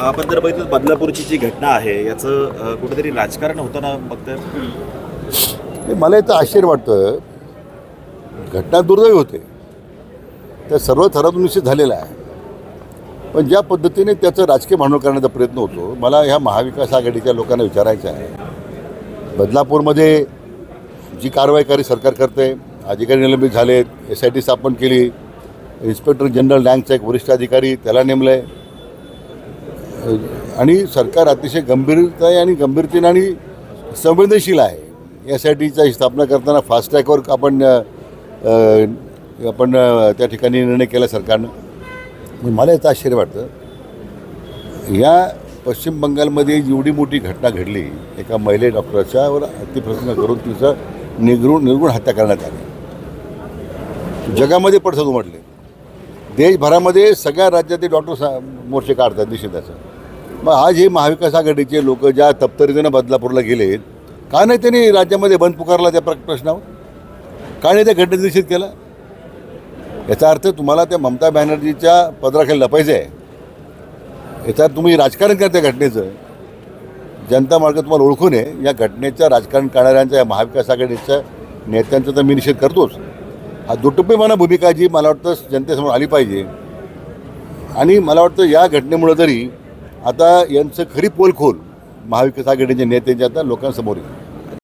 आपण जर बघितलं बदलापूरची जी घटना आहे याचं कुठेतरी राजकारण होतं ना बघतोय मला इथं आश्चर्य वाटतं घटना दुर्दैवी होते. त्या सर्व थरातून निश्चित झालेला आहे पण ज्या पद्धतीने त्याचं राजकीय भांडवल करण्याचा प्रयत्न होतो मला ह्या महाविकास आघाडीच्या लोकांना विचारायचं आहे. बदलापूरमध्ये जी कारवाईकारी सरकार करते अधिकारी निलंबित झालेत एस आय टी स्थापन केली इन्स्पेक्टर जनरल रँकचा एक वरिष्ठ अधिकारी त्याला नेमलं आहे आणि सरकार अतिशय गंभीरता आहे आणि गंभीरतेने आणि संवेदनशील आहे. एस आय टीचा स्थापना करताना फास्टॅगवर आपण आपण त्या ठिकाणी निर्णय केला सरकारनं. म्हणजे मला याचं आश्चर्य वाटतं. या पश्चिम बंगालमध्ये एवढी मोठी घटना घडली एका महिले डॉक्टरच्यावर अतिप्रसंग करून तिचं निर्गुण निर्गुण हत्या करण्यात आली. जगामध्ये पडसाद उमटले. देशभरामध्ये सगळ्या राज्यातील डॉक्टर सा मोर्चे काढतात निषेधाचं मग आज हे महाविकास आघाडीचे लोक ज्या तप्तरीनं बदलापूरला गेलेत का नाही त्यांनी राज्यामध्ये बंद पुकारला त्या प्र- प्रश्नावर? का नाही त्या घटनेचा निषेध केला? याचा अर्थ तुम्हाला त्या ममता बॅनर्जीच्या पदराखाली लपायचं आहे याचा अर्थ तुम्ही राजकारण करता घटनेचं. जनता मार्ग तुम्हाला ओळखून आहे. या घटनेचं राजकारण करणाऱ्यांच्या या महाविकास आघाडीच्या नेत्यांचा तर मी निषेध करतोच. हा दुटप्पीपणा भूमिका जी मला वाटतं जनतेसमोर आली पाहिजे. आणि मला वाटतं या घटनेमुळं तरी आता यांचं खरी पोलखोल महाविकास आघाडीच्या नेत्यांच्या आता लोकांसमोर येईल.